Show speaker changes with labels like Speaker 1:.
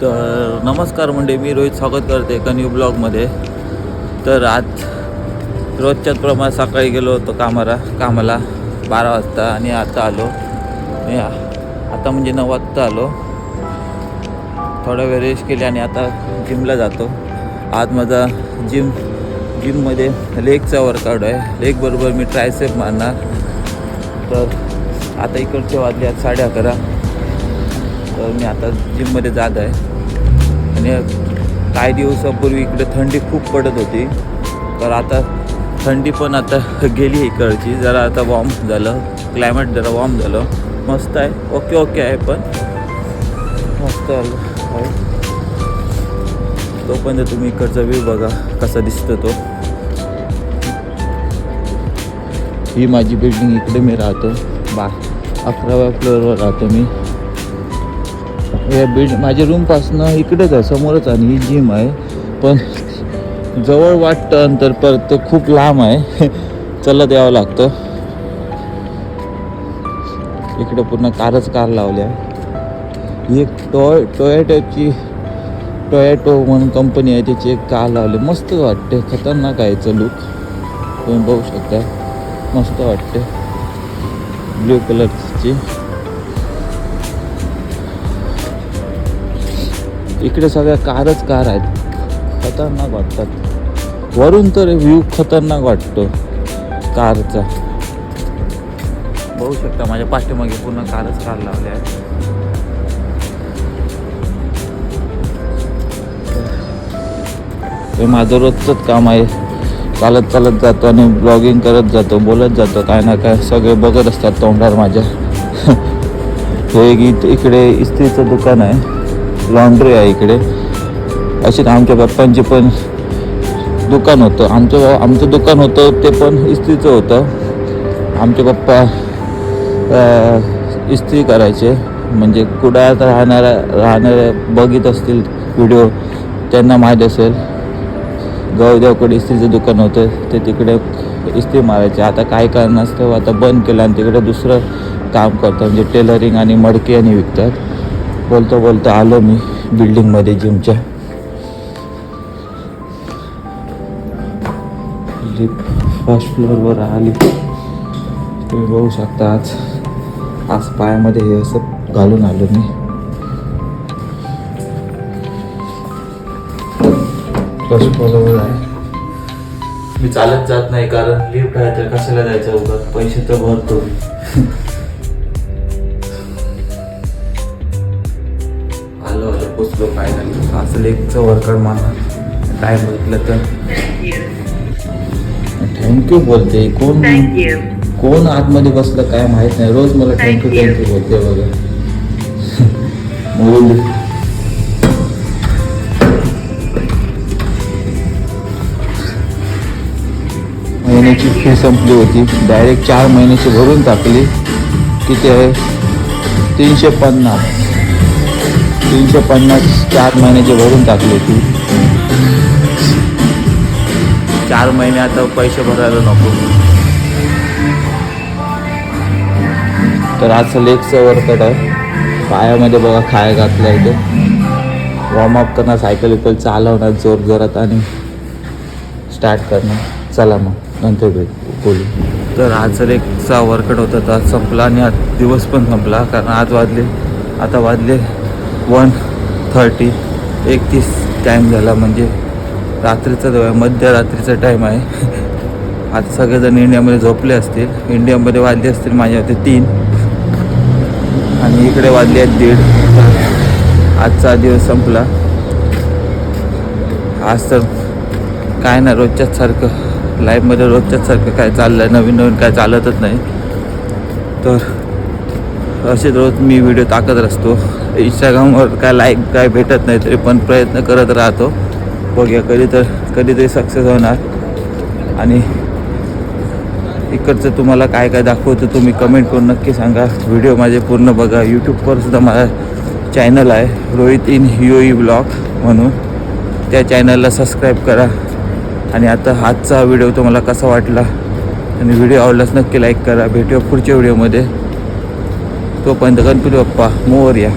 Speaker 1: तर नमस्कार म्हणजे मी रोहित स्वागत करते एका न्यू ब्लॉगमध्ये तर आज रोजच्याच प्रमाणे सकाळी गेलो होतो कामाला कामाला बारा वाजता आणि आता आलो. आता म्हणजे नऊ वाजता आलो. थोडा वेळ रेस्ट केली आणि आता जिमला जातो. आज माझा जिम जिममध्ये लेगचा वर्कआउट आहे. लेगबरोबर मी ट्रायसेप मारणार. तर आता इकडचे वाजले आज साडे अकरा. मी आता जिममध्ये जात आहे. आणि काही दिवसापूर्वी इकडे थंडी खूप पडत होती. तर आता थंडी पण आता गेली इकडची. जरा आता वॉर्म झालं. क्लायमेट जरा वॉर्म झालं. मस्त आहे. ओके ओके आहे पण. मस्त आलं आहे हो. तोपर्यंत तुम्ही इकडचा व्ह्यू बघा कसा दिसतो तो. ही माझी बिल्डिंग इकडे मी राहतो. बा अकराव्या फ्लोअरवर राहतो मी. या बिल्ड माझ्या रूमपासनं इकडेच आहे समोरच आणि ही जिम आहे. पण जवळ वाटतं अंतर परत ते खूप लांब आहे. चलत यावं लागतं. इकडे पूर्ण कारच कार लावल्या. ही एक टॉय टोयॅटोची टोयॅटो म्हणून कंपनी आहे त्याची एक कार लावली. मस्त वाटते खतरनाक आहे याचं लुक तुम्ही बघू शकता. मस्त वाटते. ब्ल्यू कलरची इकडे सगळ्या कारच कार आहेत. खतरनाक वाटतात. वरून तर व्ह्यू खतरनाक वाटतो कारचा. बघू शकता माझ्या पाठीमागे पूर्ण कारच कार लावले आहेत. हे माझं रोजचंच काम आहे. चालत चालत जातो आणि ब्लॉगिंग करत जातो बोलत जातो काय ना काय सगळे बघत असतात तोंडावर माझ्या. हे एक इकडे इस्त्रीचं दुकान आहे. लॉन्ड्री आहे इकडे. अशीच आमच्या पप्पांचे पण दुकान होतं. आमचं आमचं दुकान होतं ते पण इस्त्रीचं होतं. आमचे पप्पा इस्त्री करायचे. म्हणजे कुडाळात राहणाऱ्या राहणाऱ्या बघित असतील व्हिडिओ त्यांना माहीत असेल. गवदेवकडे इस्त्रीचं दुकान होतं. ते तिकडे इस्त्री मारायचे. आता काय कारणास्तव आता बंद केलं आणि तिकडे दुसरं काम करतात. म्हणजे टेलरिंग आणि मडके आणि विकतात. बोलता बोलता आलो मी बिल्डिंगमध्ये जिमच्या फर्स्ट फ्लोअरवर आली. तुम्ही बघू शकता आज आज पायामध्ये हे असं घालून आलो मी. फर्स्ट फ्लोअरवर आहे. मी चालत जात नाही कारण लिफ्ट आहे तर कशाला जायचं उगाच पैसे तर भरतो आलो पोचलो फायनली असं लेगचं वर्कआउट मला काय बघितलं तर? थँक्यू बोलते. कोण. कोण आतमध्ये बसलं काय माहीत नाही. रोज मला थँक्यू. थँक्यू बोलते बघा. मुली महिन्याची फी संपली होती. डायरेक्ट चार महिन्याची भरून टाकली. किती आहे? तीनशे पन्नास. तीनशे पन्नास चार महिन्याची भरून टाकली होती. चार महिने आता पैसे भरायला नको. तर आज लेगचं वर्कआउट आहे पायामध्ये बघा खाया घातला इथे. वॉर्मअप करणार सायकल विकल चालवणार जोर जोरात आणि स्टार्ट करणार चला मग नंतर भेट बोलू. तर आज लेगचा वर्कआउट होता तर आज संपला आणि आज दिवस पण संपला कारण आज वाजले. आता वाजले वन थर्टी एकतीस टाईम झाला म्हणजे रात्रीचा जो आहे मध्यरात्रीचा टाईम आहे आता सगळेजण इंडियामध्ये झोपले असतील इंडियामध्ये वाजले असतील माझ्या होते तीन आणि इकडे वाजले आहेत दीड आजचा दिवस संपला आज तर काय ना रोजच्याच सारखं लाईफमध्ये रोजच्याच सारखं काय चाललं आहे नवीन नवीन काय चालतच नाही तर असेच रोज मी व्हिडिओ टाकत असतो इंस्टाग्रामवर काय लाईक काय भेटत नाही तरी पण प्रयत्न करत राहतो. बघूया कधी तर कधीतरी सक्सेस होणार. आणि इकडचं तुम्हाला काय काय दाखवतो तुम्ही कमेंट करून नक्की सांगा. व्हिडिओ माझे पूर्ण बघा. यूट्यूबवर सुद्धा माझा चॅनल आहे. Rohit in U E blog म्हणून. त्या चॅनलला सबस्क्राईब करा. आणि आता आजचा व्हिडिओ तुम्हाला कसा वाटला? आणि व्हिडिओ आवडलाच नक्की लाईक करा. भेटूया पुढच्या व्हिडिओमध्ये kau pandangan tu lepas ya?